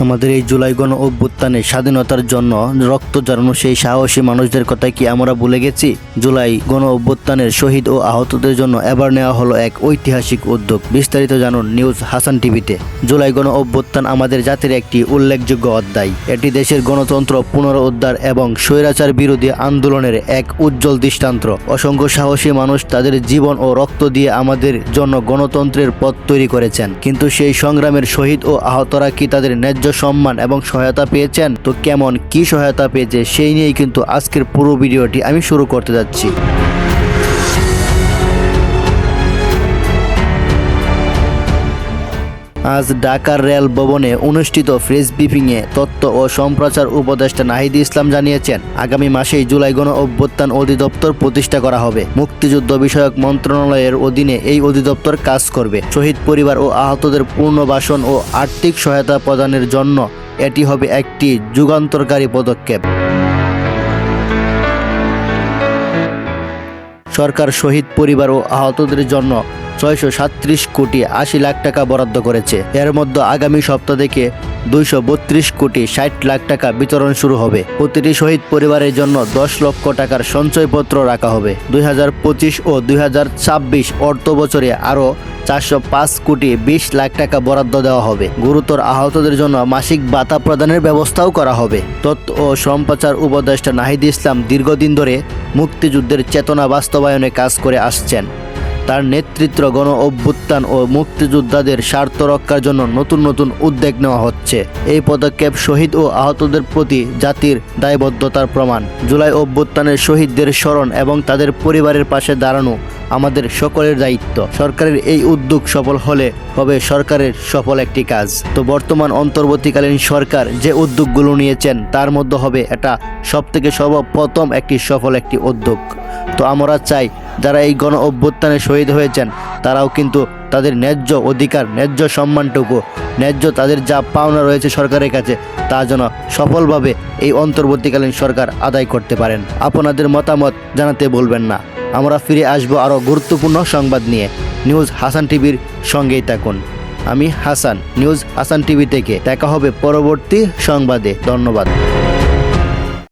আমাদের এই জুলাই গণ অভ্যুত্থানে স্বাধীনতার জন্য রক্ত ঝরানো সেই সাহসী মানুষদের কথা কি আমরা ভুলে গেছি? জুলাই গণ অভ্যুত্থানের শহীদ ও আহতদের জন্য এবার নেওয়া হলো এক ঐতিহাসিক উদ্যোগ। বিস্তারিত জানুন নিউজ হাসান টিভিতে। জুলাই গণ অভ্যুত্থান আমাদের জাতির একটি উল্লেখযোগ্য অধ্যায়। এটি দেশের গণতন্ত্র পুনরুদ্ধার এবং স্বৈরাচার বিরোধী আন্দোলনের এক উজ্জ্বল দৃষ্টান্ত। অসংখ্য সাহসী মানুষ তাদের জীবন ও রক্ত দিয়ে আমাদের জন্য গণতন্ত্রের পথ তৈরি করেছেন। কিন্তু সেই সংগ্রামের শহীদ ও আহতরা কি তাদের ন্যায্য সম্মান এবং সহায়তা পেয়েছেন। তো কেমন কি সহায়তা পেয়েছে, সেই নিয়েই কিন্তু আজকের পুরো ভিডিওটি আমি শুরু করতে যাচ্ছি। আজ ঢাকার রেল ভবনে অনুষ্ঠিত প্রেস ব্রিফিংয়ে তথ্য ও সম্প্রচার উপদেষ্টা নাহিদ ইসলাম জানিয়েছেন, আগামী মাসেই জুলাই গণ অভ্যুত্থান অধিদপ্তর প্রতিষ্ঠা করা হবে। মুক্তিযুদ্ধ বিষয়ক মন্ত্রণালয়ের অধীনে এই অধিদপ্তর কাজ করবে। শহীদ পরিবার ও আহতদের পুনর্বাসন ও আর্থিক সহায়তা প্রদানের জন্য এটি হবে একটি যুগান্তরকারী পদক্ষেপ। সরকার শহীদ পরিবার ও আহতদের জন্য ছয়শো সাত্রিশ কোটি আশি লাখ টাকা বরাদ্দ করেছে। এর মধ্যে আগামী সপ্তাহ থেকে দুইশো বত্রিশ কোটি ষাট লাখ টাকা বিতরণ শুরু হবে। প্রতিটি শহীদ পরিবারের জন্য দশ লক্ষ টাকার সঞ্চয়পত্র রাখা হবে। দুই হাজার পঁচিশ ও দুই হাজার ছাব্বিশ অর্থ বছরে আরও চারশো পাঁচ কোটি বিশ লাখ টাকা বরাদ্দ দেওয়া হবে। গুরুতর আহতদের জন্য মাসিক ভাতা প্রদানের ব্যবস্থাও করা হবে। তথ্য ও সম্প্রচার উপদেষ্টা নাহিদ ইসলাম দীর্ঘদিন ধরে মুক্তিযুদ্ধের চেতনা বাস্তবায়নে কাজ করে আসছেন। তার নেতৃত্ব গণ অভ্যুত্থান ও মুক্তিযোদ্ধাদের স্বার্থ রক্ষার জন্য নতুন নতুন উদ্যোগ নেওয়া হচ্ছে। এই পদক্ষেপ শহীদ ও আহতদের প্রতি জাতির দায়বদ্ধতার প্রমাণ। জুলাই অভ্যুত্থানের শহীদদের স্মরণ এবং তাদের পরিবারের পাশে দাঁড়ানো আমাদের সকলের দায়িত্ব। সরকারের এই উদ্যোগ সফল হলে হবে সরকারের সফল একটি কাজ। তো বর্তমান অন্তর্বর্তীকালীন সরকার যে উদ্যোগগুলো নিয়েছেন, তার মধ্যে হবে এটা সবথেকে সর্বপ্রথম একটি সফল একটি উদ্যোগ। তো আমরা চাই যারা এই গণ অভ্যুত্থানে শহীদ হয়েছেন, তারাও কিন্তু তাদের ন্যায্য অধিকার, ন্যায্য সম্মানটুকু, ন্যায্য তাদের যা পাওনা রয়েছে সরকারের কাছে, তা যেন সফলভাবে এই অন্তর্বর্তীকালীন সরকার আদায় করতে পারেন। আপনাদের মতামত জানাতে বলবেন না। আমরা ফিরে আসব আরও গুরুত্বপূর্ণ সংবাদ নিয়ে। নিউজ হাসান টিভির সঙ্গেই থাকুন। আমি হাসান, নিউজ হাসান টিভি থেকে। দেখা হবে পরবর্তী সংবাদে। ধন্যবাদ।